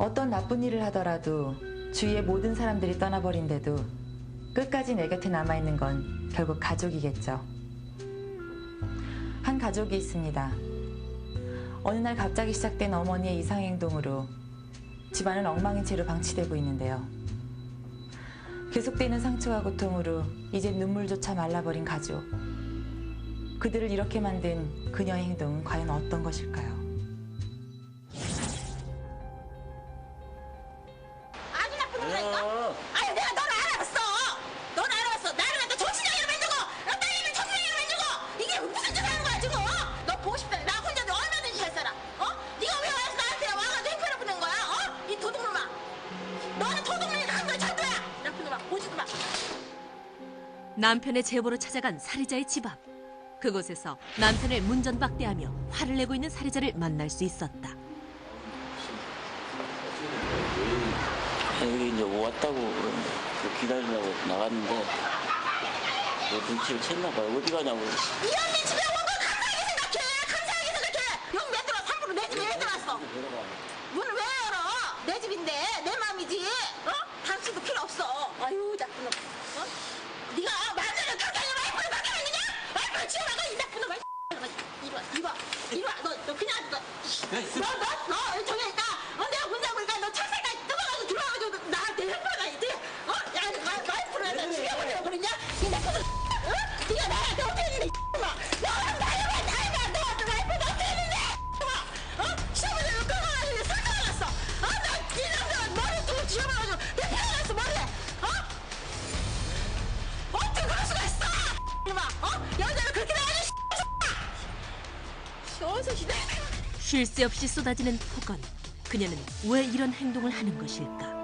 어떤 나쁜 일을 하더라도 주위의 모든 사람들이 떠나버린데도 끝까지 내 곁에 남아있는 건 결국 가족이겠죠. 한 가족이 있습니다. 어느 날 갑자기 시작된 어머니의 이상행동으로 집안은 엉망인 채로 방치되고 있는데요. 계속되는 상처와 고통으로 이제 눈물조차 말라버린 가족. 그들을 이렇게 만든 그녀의 행동은 과연 어떤 것일까요? 남편의 제보로 찾아간 살해자의 집 앞. 그곳에서 남편을 문전박대하며 화를 내고 있는 살해자를 만날 수 있었다. 여기 이제 왔다고 그러는데 그 기다리려고 나갔는데 뭐 눈치를 챘나 봐요. 어디 가냐고. 이 언니 집에 온 거 감사하게 생각해. 감사하게 생각해. 여기 왜 들어와? 3부로 내 집에 왜 들어왔어? 문을 왜 열어? 내 집인데 내 마음이지. 어? 당신도 필요 없어. 아유 나쁜 놈. 어? 네가 마누라 당장에 와이프를 맡겨놨느냐? 와이프를 지우라고 이 나쁜 놈아. 이리 와, 이리 와, 이리 와. 너, 너 그냥 너, 너, 너, 너 저기 있다. 어, 내가 문 잡으니까 너 철새까지 뜯어가지고 들어와가지고 나한테 헬퍼가 있지. 어? 야, 와, 와이프를 해서 죽여버리려고 그러냐? 이 나쁜 놈. 어? 네가 나한테 어떻게 했는데? 이 나를 왜 나를 봐? 너한테 와이프를 어떻게 했는데? 놈아. 어? 시어머니를 끌어가지고 상처가 났어. 어? 나 이 남자 머리 또 지워버려가지고 내 피가 났어 머리에. 어? 어떻게 그럴 수가 있어? 이놈아. 어? 여자를 그렇게 대하지? 어서 시대. 쉴 새 없이 쏟아지는 폭언. 그녀는 왜 이런 행동을 하는 것일까?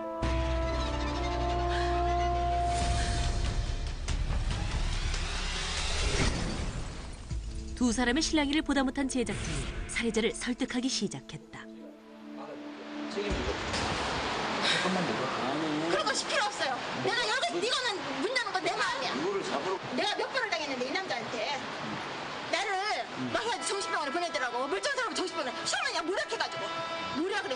두 사람의 실랑이를 보다 못한 제작진이 살해자를 설득하기 시작했다. 그런 거 필요 없어요. 내가 여기 이거는 문 닫는 건 내 마음이야. 내가 몇 번을 당했는데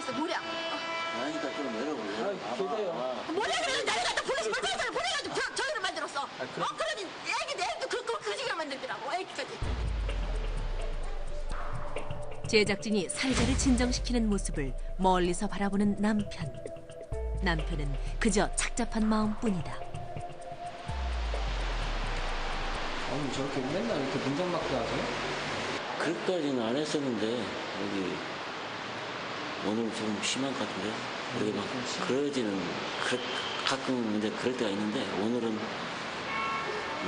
그랬어 모략. 어, 아니까 좀 내려볼래? 아, 계세요. 모략 그래서 나를 갖다 보내서 멀쩡한 사람 보내가지고 저, 저기를 만들었어. 어 그러니 애기 애기도 그, 그, 그 시기를 만들더라고 애기까지. 제작진이 살해자를 진정시키는 모습을 멀리서 바라보는 남편. 남편은 그저 착잡한 마음뿐이다. 아니 저렇게 맨날 이렇게 문장 맞게 하세요? 그렇게까지는 안 했었는데 여기 오늘 좀 심한 것 같은데 여기 막 그러지는 그렇, 가끔 이제 그럴 때가 있는데 오늘은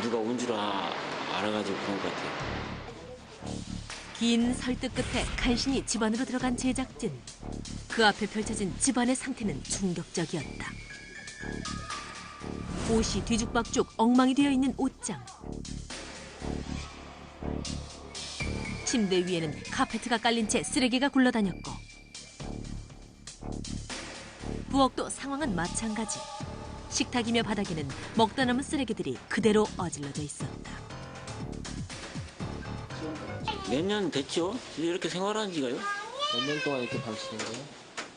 누가 온줄 아, 알아가지고 그런 것 같아요. 긴 설득 끝에 간신히 집안으로 들어간 제작진. 그 앞에 펼쳐진 집안의 상태는 충격적이었다. 옷이 뒤죽박죽 엉망이 되어 있는 옷장. 침대 위에는 카페트가 깔린 채 쓰레기가 굴러다녔고 부엌도 상황은 마찬가지. 식탁이며 바닥에는 먹다 남은 쓰레기들이 그대로 어질러져 있었다. 몇 년 됐죠? 이렇게 생활한 지가요? 몇 년 동안 이렇게 방치된 거예요?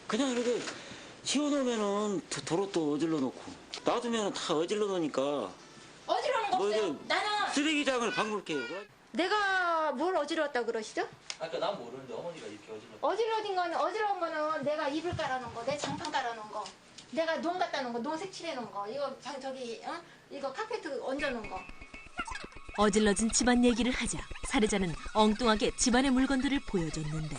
그냥 이렇게 치워놓으면은 도- 도로 또 어질러 놓고 놔두면은 다 어질러 놓으니까 어지러운 거뭐 없어요. 이게 나는 쓰레기장을 방불케요. 내가 뭘 어지러웠다 그러시죠? 아까 난 모르는데 어머니가 이렇게 어질러 어지러진 거는 어지러운 거는 내가 이불 깔아놓은 거, 내 장판 깔아놓은 거, 내가 농 갖다 놓은 거, 농 색칠해 놓은 거, 이거 저, 저기 어? 이거 카페트 얹어 놓은 거. 어질러진 집안 얘기를 하자 살해자는 엉뚱하게 집안의 물건들을 보여줬는데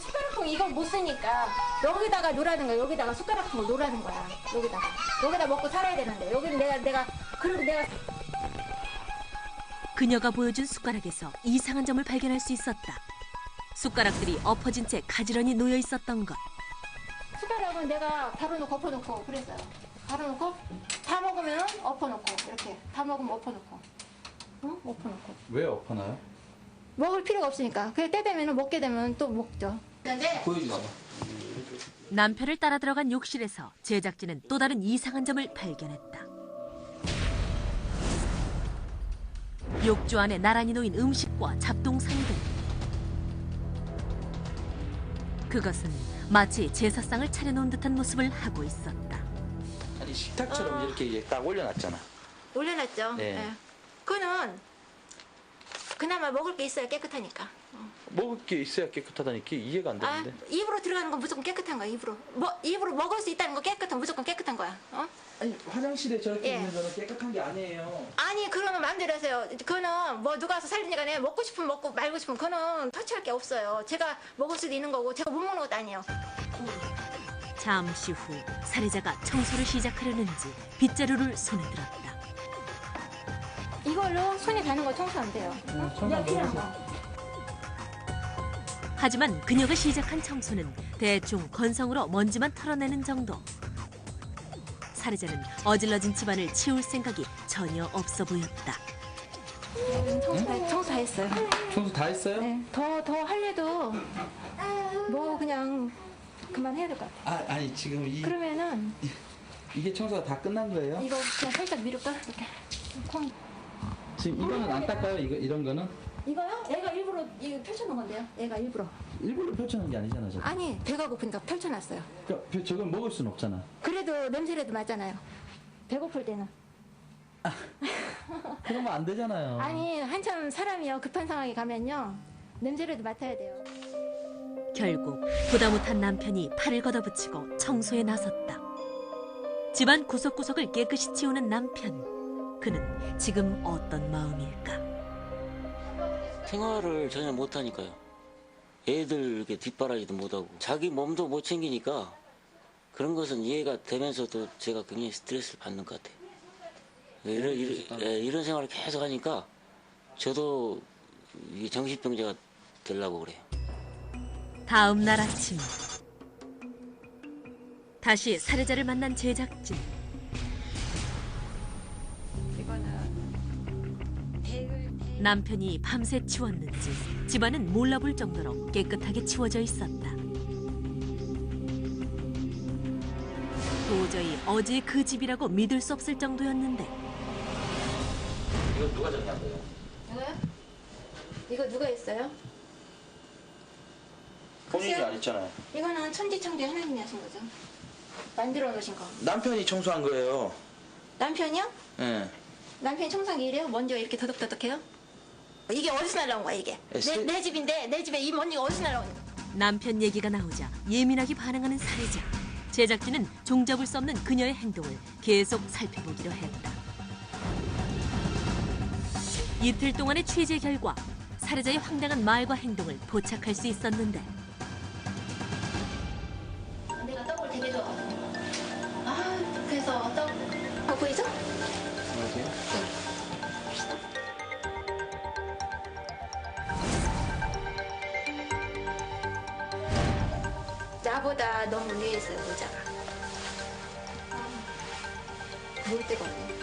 숟가락통 이걸 못 쓰니까 여기다가 놓라는 거야. 여기다가 숟가락통을 놓라는 거야. 여기다가 여기다 먹고 살아야 되는데 여기는 내가 내가 그리고 내가 그녀가 보여준 숟가락에서 이상한 점을 발견할 수 있었다. 숟가락들이 엎어진 채 가지런히 놓여 있었던 것. 숟가락은 내가 가로놓고 엎어놓고 그랬어요. 가로놓고 다 먹으면 엎어놓고 이렇게 다 먹으면 엎어놓고 어? 엎어놓고 왜 엎어나요? 먹을 필요가 없으니까 그때 때 되면 먹게 되면 또 먹죠. 근데 보여주세요 남편을 따라 들어간 욕실에서 제작진은 또 다른 이상한 점을 발견했다. 욕조 안에 나란히 놓인 음식과 잡동사니들. 그것은 마치 제사상을 차려놓은 듯한 모습을 하고 있었다. 아니 식탁처럼 어. 이렇게 이제 딱 올려놨잖아. 올려놨죠. 네. 예. 그거는 그나마 먹을 게 있어야 깨끗하니까. 먹을 게 있어야 깨끗하다니 그게 이해가 안 아, 되는데. 입으로 들어가는 건 무조건 깨끗한 거야. 입으로. 뭐 입으로 먹을 수 있다는 거 깨끗한 무조건 깨끗한 거야. 어? 아니 화장실에 저렇게 예. 있는 거는 깨끗한 게 아니에요. 아니 그러면 마음대로 하세요. 그거는 뭐 누가 와서 살든지 간에 먹고 싶으면 먹고 말고 싶으면 그거는 터치할 게 없어요. 제가 먹을 수도 있는 거고 제가 못 먹는 것도 아니에요. 잠시 후 살해자가 청소를 시작하려는지 빗자루를 손에 들었다. 이걸로 손에 닿는 거 청소하면 돼요. 어? 내가 필요한 거. 하지만 그녀가 시작한 청소는 대충 건성으로 먼지만 털어내는 정도. 살해자는 어질러진 집안을 치울 생각이 전혀 없어 보였다. 청소 다, 청소 다 했어요. 청소 다 했어요? 네. 더, 더 할래도 뭐 그냥 그만 해야 될 것 같아요. 아 아니 지금 이 그러면은 이게 청소가 다 끝난 거예요? 이거 그냥 살짝? 이렇게. 콩. 지금 이거는 안 닦아요? 이거 이런 거는 이거요? 얘가 일부러 펼쳐놓은 건데요. 얘가 일부러. 일부러 펼쳐놓은 게 아니잖아. 저. 아니 배가 고프니까 펼쳐놨어요. 그러니까 저걸 먹을 순 없잖아. 그래도 냄새라도 맡잖아요. 배고플 때는. 그러면 안 되잖아요. 아니 한참 사람이요 급한 상황에 가면요 냄새라도 맡아야 돼요. 결국 보다 못한 남편이 팔을 걷어붙이고 청소에 나섰다. 집안 구석구석을 깨끗이 치우는 남편. 그는 지금 어떤 마음일까? 생활을 전혀 못하니까요. 애들 이렇게 뒷바라지도 못하고 자기 몸도 못 챙기니까 그런 것은 이해가 되면서도 제가 굉장히 스트레스를 받는 것 같아요. 이런, 이런, 예, 이런 생활을 계속 하니까 저도 정신병자가 되려고 그래요. 다음 날 아침 다시 살해자를 만난 제작진 남편이 밤새 치웠는지 집안은 몰라볼 정도로 깨끗하게 치워져 있었다 도저히 어제 그 집이라고 믿을 수 없을 정도였는데 이거 누가 거예요? 이거요? 이거 누가 했어요? 본인이 글쎄요. 안 했잖아요. 이거는 천지창조에 하나님이 하신 거죠. 만들어 놓으신 거. 남편이 청소한 거예요. 남편이요? 예. 남편이 청소하기 이래요? 먼지가 이렇게 더덕더덕해요? 이게 어디서 날라온 거야 이게? 에, 내, 세- 내 집인데 내 집에 이 먼지가 어디서 날라온 거야? 남편 얘기가 나오자 예민하게 반응하는 살해자 제작진은 종잡을 수 없는 그녀의 행동을 계속 살펴보기로 했다 이틀 동안의 취재 결과 살해자의 황당한 말과 행동을 포착할 수 있었는데 내가 떡을 되게 좋아하거든요. 아 그래서 떡 어, 보이죠? 나보다 너무 위에 있어요 모자가. 어, 놀 데가 없네.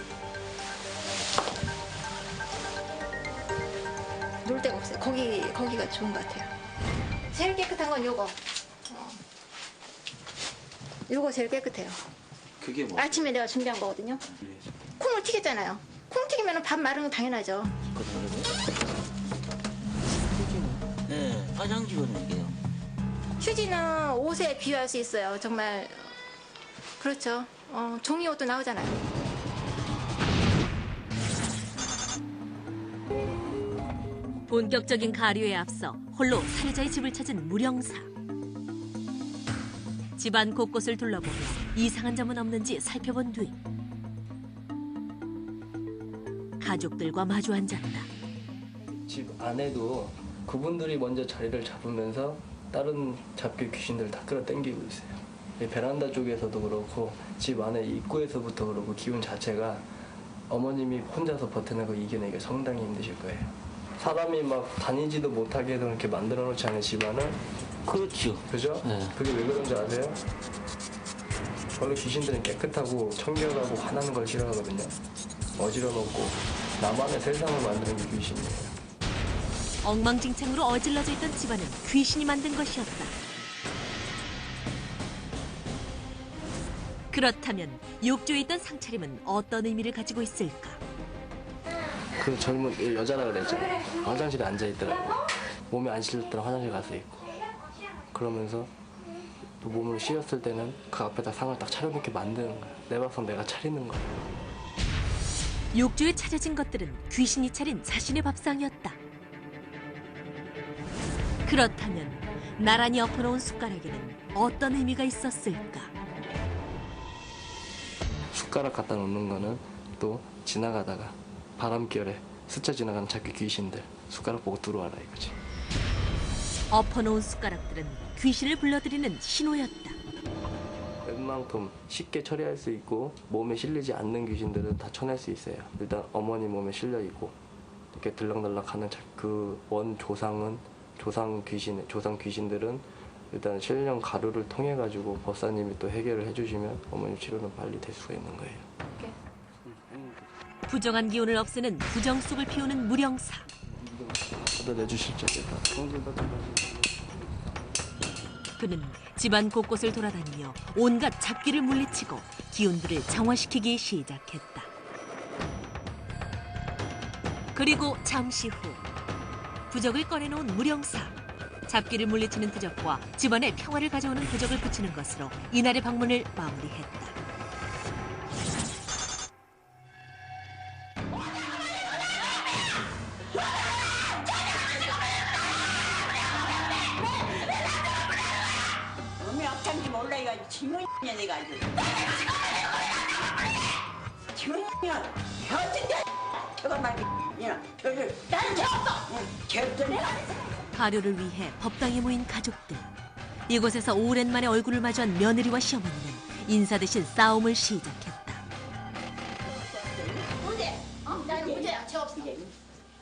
놀 데가 없어요. 거기 거기가 좋은 것 같아요. 제일 깨끗한 건 요거. 어. 요거 제일 깨끗해요. 그게 뭐? 아침에 내가 준비한 거거든요. 콩을 튀겼잖아요. 콩 튀기면 밥 마른 건 당연하죠. 네, 화장지거든요, 이게요. 휴지는 옷에 비유할 수 있어요. 정말 그렇죠. 어, 종이 옷도 나오잖아요. 본격적인 가료에 앞서 홀로 살해자의 집을 찾은 무령사 집안 곳곳을 둘러보며 이상한 점은 없는지 살펴본 뒤 가족들과 마주 앉았다 집 안에도 그분들이 먼저 자리를 잡으면서 다른 잡귀 귀신들 다 끌어당기고 있어요. 이 베란다 쪽에서도 그렇고 집 안에 입구에서부터 그렇고 기운 자체가 어머님이 혼자서 버텨내고 이겨내기가 상당히 힘드실 거예요. 사람이 막 다니지도 못하게 해서 이렇게 만들어 놓지 않은 집안을 그렇죠. 그죠? 네. 그게 왜 그런지 아세요? 원래 귀신들은 깨끗하고 청결하고 환한 걸 싫어하거든요. 어지러 놓고 나만의 세상을 만드는 게 귀신이에요. 엉망진창으로 어질러져 있던 집안은 귀신이 만든 것이었다 그렇다면 욕조에 있던 상차림은 어떤 의미를 가지고 있을까 그 젊은 이 여자라 그랬잖아요. 화장실에 앉아 있더라고. 몸이 안 실렸더라 화장실 가서 있고. 그러면서 또 몸을 씌웠을 때는 그 앞에다 상을 딱 차려놓게 만드는 거야. 내 밥상 내가 차리는 거야. 욕조에 차려진 것들은 귀신이 차린 자신의 밥상이었다. 그렇다면 나란히 엎어놓은 숟가락에는 어떤 의미가 있었을까? 숟가락 갖다 놓는 거는 또 지나가다가 바람결에 스쳐 지나가는 자꾸 귀신들 숟가락 보고 들어와라 이거지. 엎어놓은 숟가락들은 귀신을 불러들이는 신호였다. 웬만큼 쉽게 처리할 수 있고 몸에 실리지 않는 귀신들은 다 쳐낼 수 있어요. 일단 어머니 몸에 실려 있고 이렇게 들락날락하는 그 원 조상은 조상 귀신 조상 귀신들은 일단 실령 가루를 통해 가지고 법사님이 또 해결을 해주시면 어머니 치료는 빨리 될 수가 있는 거예요. 부정한 기운을 없애는 부정 속을 피우는 무령사. 그는 집안 곳곳을 돌아다니며 온갖 잡기를 물리치고 기운들을 정화시키기 시작했다. 그리고 잠시 후 부적을 꺼내놓은 무령사. 잡기를 물리치는 부적과 집안에 평화를 가져오는 부적을 붙이는 것으로 이날의 방문을 마무리했다. 몸이 어떤지 몰라 이거 지문이야 내가 아주 지문이야 현진대! 저거 말이 가료를 위해 법당에 모인 가족들. 이곳에서 오랜만에 얼굴을 마주한 며느리와 시어머니는 인사 대신 싸움을 시작했다. 어?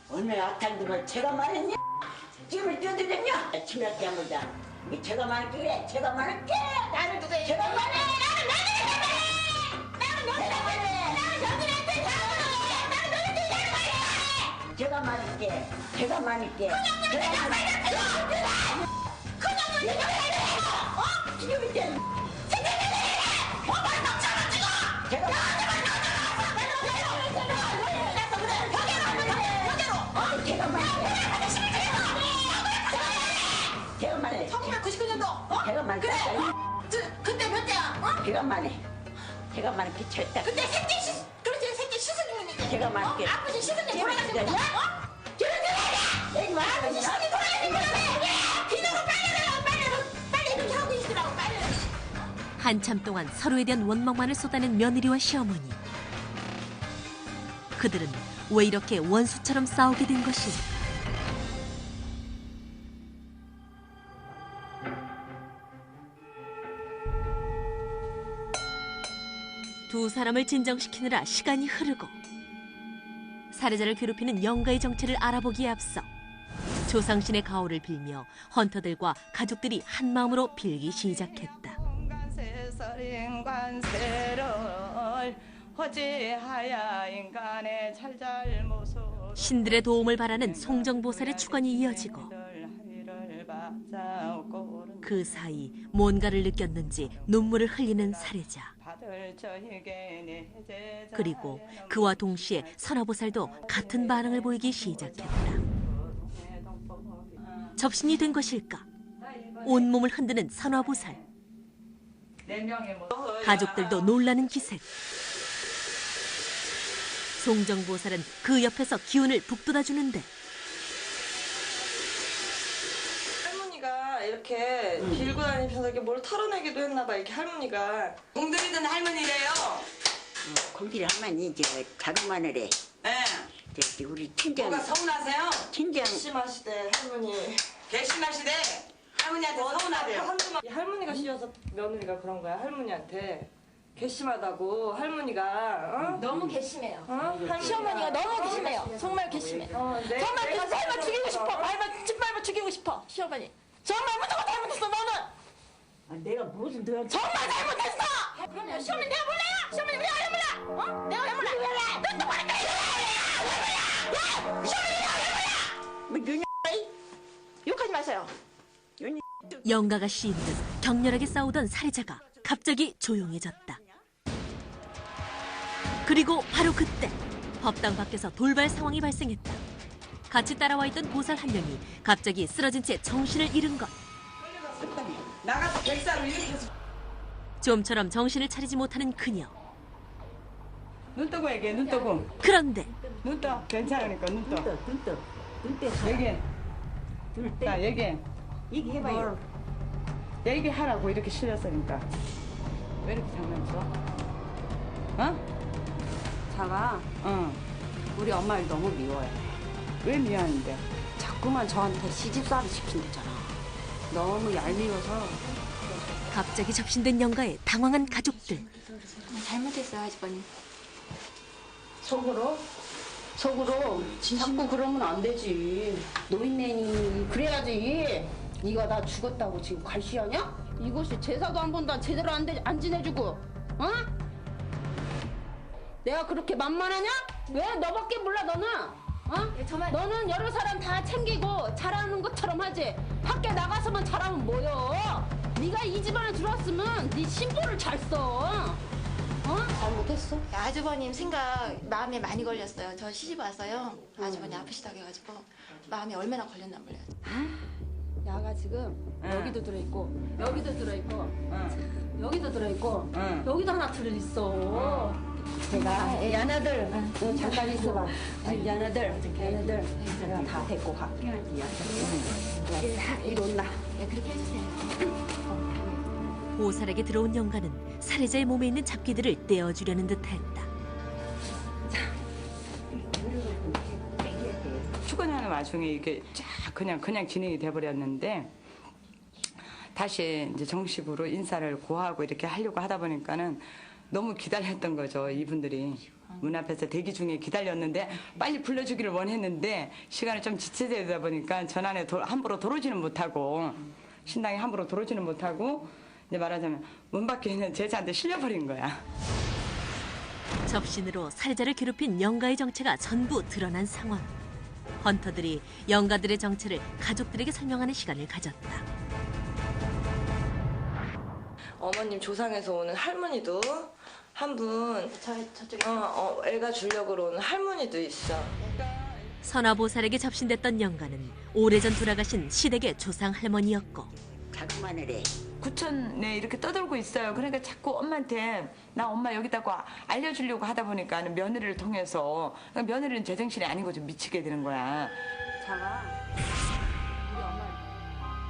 얼마나 악한 놈을 제가 말했냐? 지금을 뛰어들렸냐? 치밀하게 한 거다 제가 말할게. 제가 말할게. 나는 누구야 제가 말해. 나는 나는 말해 제가 말할게 제가 말할게 제가 말할게 그냥 그냥 어? 지금 이제 제가 제가 말해 제가 말해 1999년도 어? 제가 말해 그래 저, 그때 몇 대야 어? 제가 말해 제가 말할게 절대 그때 새끼 시 그렇지 시스님이니까 제가 말할게. 어? 아버지 시스님 돌아가신 거야 어? 한참 동안 서로에 대한 원망만을 쏟아낸 며느리와 시어머니. 그들은 왜 이렇게 원수처럼 싸우게 된 것일까? 두 사람을 진정시키느라 시간이 흐르고 살해자를 괴롭히는 영가의 정체를 알아보기에 앞서 조상신의 가호를 빌며 헌터들과 가족들이 한 마음으로 빌기 시작했다. 신들의 도움을 바라는 송정보살의 축원이 이어지고 그 사이 뭔가를 느꼈는지 눈물을 흘리는 살해자 그리고 그와 동시에 선화보살도 같은 반응을 보이기 시작했다. 접신이 된 것일까? 온몸을 흔드는 선화보살 가족들도 놀라는 기색 송정보살은 그 옆에서 기운을 북돋아 주는데 할머니가 이렇게 길고 다니면서 이렇게 뭘 털어내기도 했나 봐 이렇게 할머니가 공들이던 할머니래요. 공들이 할머니 이제 가루마늘에 예. 저기 우리 친정 뭐가 서운하세요? 친정 심하시대 할머니. 개심하시대? 할머니한테 서운하대요. 한두만 이 할머니가 씌어서 며느리가 그런 거야 할머니한테? 괘씸하다고 할머니가 어? 너무 개심해요. 어? 시어머니가 너무 개심해요. 정말 개심해. 어, 내, 정말 내가 그 시켜서 죽이고 싶어? 밟아 짓밟아 죽이고 싶어 시어머니. 정말 무조건 잘못했어 너는? 아, 내가 무슨 너 정말 잘못했어! 시어머니 내가 몰라요? 시어머니 내가 왜 몰라? 어? 내가 왜 몰라? 너 똑바로 해 마세요 영가가 씌인 듯 격렬하게 싸우던 살해자가 갑자기 조용해졌다. 그리고 바로 그때 법당 밖에서 돌발 상황이 발생했다. 같이 따라와 있던 보살 한 명이 갑자기 쓰러진 채 정신을 잃은 것. 나가서 백사로 좀처럼 정신을 차리지 못하는 그녀. 눈 뜨고 얘기해 눈 뜨고 그런데 눈 떠 괜찮으니까 눈 떠. 눈 떠. 눈 떠. 얘기해. 자 얘기해. 얘기해봐요. 얘기하라고 이렇게 실렸으니까. 왜 이렇게 장난쳐? 어? 자가 어. 우리 엄마를 너무 미워해. 왜 미안한데? 자꾸만 저한테 시집살이 시킨대잖아. 너무 얄미워서 갑자기 접신된 영가에 당황한 가족들. 잘못했어요, 아주버님. 속으로 속으로 자꾸 그러면 안 되지. 노인네니 그래야지. 네가 나 죽었다고 지금 갈시하냐? 이것이 제사도 한 번도 제대로 안, 돼, 안 지내주고, 어? 내가 그렇게 만만하냐? 왜 너밖에 몰라 너는? 어? 너는 여러 사람 다 챙기고 잘하는 것처럼 하지. 밖에 나가서만 잘하면 뭐여? 네가 이 집안에 들어왔으면 네 신분을 잘 써. 어? 잘 못했어? 아주버님 생각 마음에 많이 걸렸어요. 저 시집 와서요. 아주버님 아프시다고 해가지고 마음에 얼마나 걸렸나 몰라요. 야가 지금 여기도 들어있고 여기도 들어있고 여기도 들어있고 응. 여기도 하나 들어있어 제가 야나들 어, 잠깐 있어봐 아, 야나들 야나들 제가 다 데리고 갈게 응. 다 이리 온나 네, 그렇게 해주세요. 보살에게 들어온 영가는 살해자의 몸에 있는 잡기들을 떼어주려는 듯했다. 출근하는 와중에 이게 쫙 그냥 그냥 진행이 돼버렸는데 다시 이제 정식으로 인사를 고하고 이렇게 하려고 하다 보니까는 너무 기다렸던 거죠 이분들이 문 앞에서 대기 중에 기다렸는데 빨리 불러주기를 원했는데 시간이 좀 지체되다 보니까 전안에 도- 함부로 들어오지는 못하고 신당에 함부로 들어오지는 못하고 이제 말하자면 문 밖에 있는 제자한테 실려버린 거야. 접신으로 살해자를 괴롭힌 영가의 정체가 전부 드러난 상황. 헌터들이 영가들의 정체를 가족들에게 설명하는 시간을 가졌다. 어머님 조상에서 오는 할머니도 한 분 어, 어, 애가 주려고 오는 할머니도 있어. 선화보살에게 접신됐던 영가는 오래전 돌아가신 시댁의 조상 할머니였고 자그만 해래 구천에 이렇게 떠들고 있어요. 그러니까 자꾸 엄마한테 나 엄마 여기다가 알려주려고 하다 보니까 며느리를 통해서 그러니까 며느리는 제정신이 아닌 거죠. 미치게 되는 거야.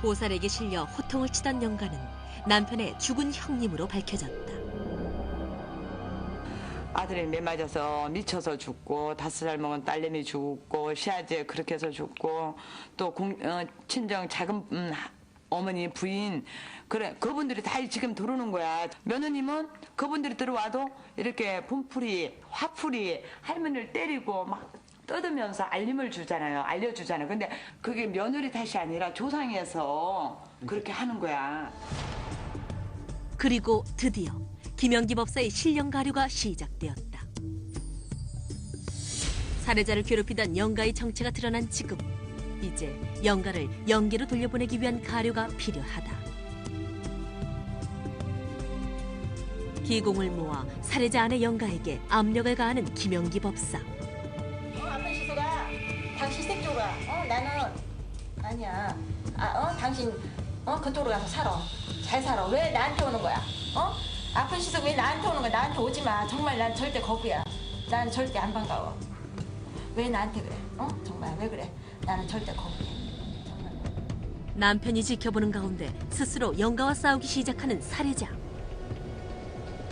보살에게 실려 호통을 치던 영가는 남편의 죽은 형님으로 밝혀졌다. 아들이 매 맞아서 미쳐서 죽고 다섯 살 먹은 딸내미 죽고 시아제 그렇게 해서 죽고 또 공- 어, 친정 작은 음, 하- 어머니 부인. 그래 그분들이 다 지금 들어오는 거야. 며느님은 그분들이 들어와도 이렇게 봄풀이 화풀이 할머니를 때리고 막 떠들면서 알림을 주잖아요. 알려주잖아요. 근데 그게 며느리 탓이 아니라 조상에서 그렇게 하는 거야. 그리고 드디어 김영기 법사의 실령 가류가 시작되었다. 살해자를 괴롭히던 영가의 정체가 드러난 지금 이제 영가를 영계로 돌려보내기 위한 가류가 필요하다. 기공을 모아 살해자 아내 영가에게 압력을 가하는 김영기 법사. 어, 아픈 시소가 당신 색조가 어 나는 아니야. 아, 어 당신 어 그쪽으로 가서 살아. 잘 살아. 왜 나한테 오는 거야? 어? 아픈 시소 왜 나한테 오는 거야? 나한테 오지 마. 정말 난 절대 거부야. 난 절대 안 반가워. 왜 나한테 그래? 어? 정말 왜 그래? 나는 절대 거부해. 남편이 지켜보는 가운데 스스로 영가와 싸우기 시작하는 살해자.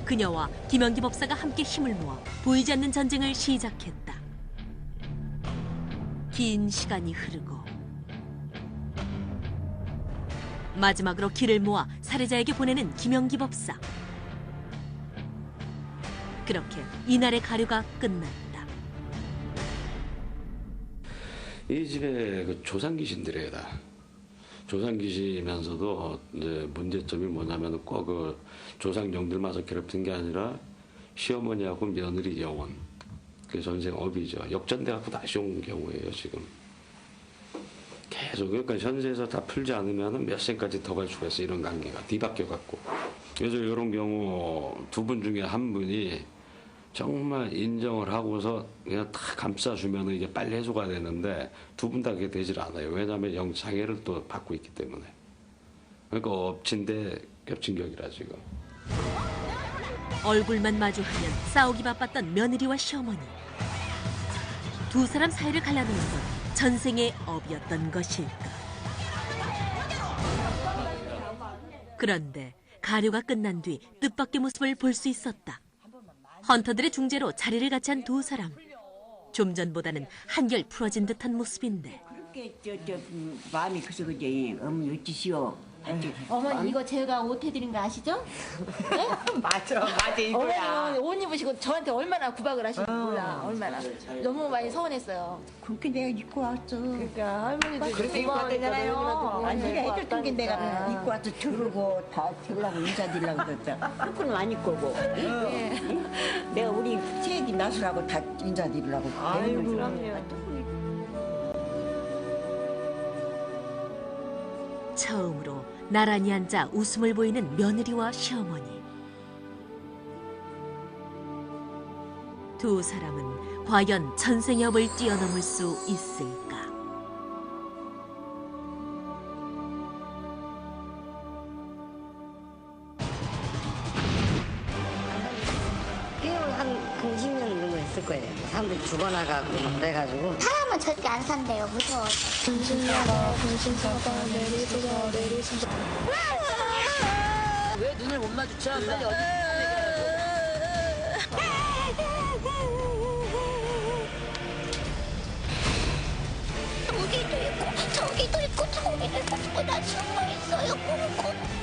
그녀와 김영기 법사가 함께 힘을 모아 보이지 않는 전쟁을 시작했다. 긴 시간이 흐르고 마지막으로 길을 모아 살해자에게 보내는 김영기 법사. 그렇게 이날의 가류가 끝났다. 이 집에 그 조상 귀신들이다. 조상 귀신이면서도 이제 문제점이 뭐냐면 꼭 그 조상 영들마저 괴롭힌 게 아니라 시어머니하고 며느리 영혼. 그게 전생 업이죠. 역전돼 갖고 다시 온 경우예요 지금. 계속 그러니까 현세에서 다 풀지 않으면 몇 생까지 더 갈 수가 있어 이런 관계가 뒤바뀌어 갖고. 그래서 이런 경우 두 분 중에 한 분이 정말 인정을 하고서 그냥 다 감싸주면 이게 빨리 해소가 되는데 두 분 다 그게 되질 않아요. 왜냐하면 영장애를 또 받고 있기 때문에. 그러니까 엎친데 겹친 격이라 지금. 얼굴만 마주하면 싸우기 바빴던 며느리와 시어머니. 두 사람 사이를 갈라놓은 건 전생의 업이었던 것일까. 그런데 가료가 끝난 뒤 뜻밖의 모습을 볼 수 있었다. 헌터들의 중재로 자리를 같이 한 두 사람. 좀 전보다는 한결 풀어진 듯한 모습인데 그렇게 저, 저 음, 마음이 그서 그지 어머니 어찌시오 어머니 이거 제가 옷 해드린 거 아시죠? 네? 맞아 맞아 어머니 옷 입으시고 저한테 얼마나 구박을 하시는지 몰라 얼마나. 너무 많이 서운했어요. 그렇게 내가 입고 왔어 그러니까 할머니도 그렇게 입고 왔대잖아요. 아니 네가 해줬던 게 내가 입고 와서 들고 다 들라고 인사드리려고 그랬잖아. 그건 안 입고. 고 내가 우리 새끼 나수라고 다 인사드리려고 그럼요. 처음으로 나란히 앉아 웃음을 보이는 며느리와 시어머니. 두 사람은 과연 전생의 업을 뛰어넘을 수 있을까? 거예요. 사람들이 죽어나가고 막 그래가지고. 사람은 절대 안 산대요. 무서워. 분신사가 분신사가 내리소서 내리소서. 왜 눈을 못 마주쳐? 빨리 어디 여기도 있고 저기도 있고 저기도 있고 나 숨어 있어요.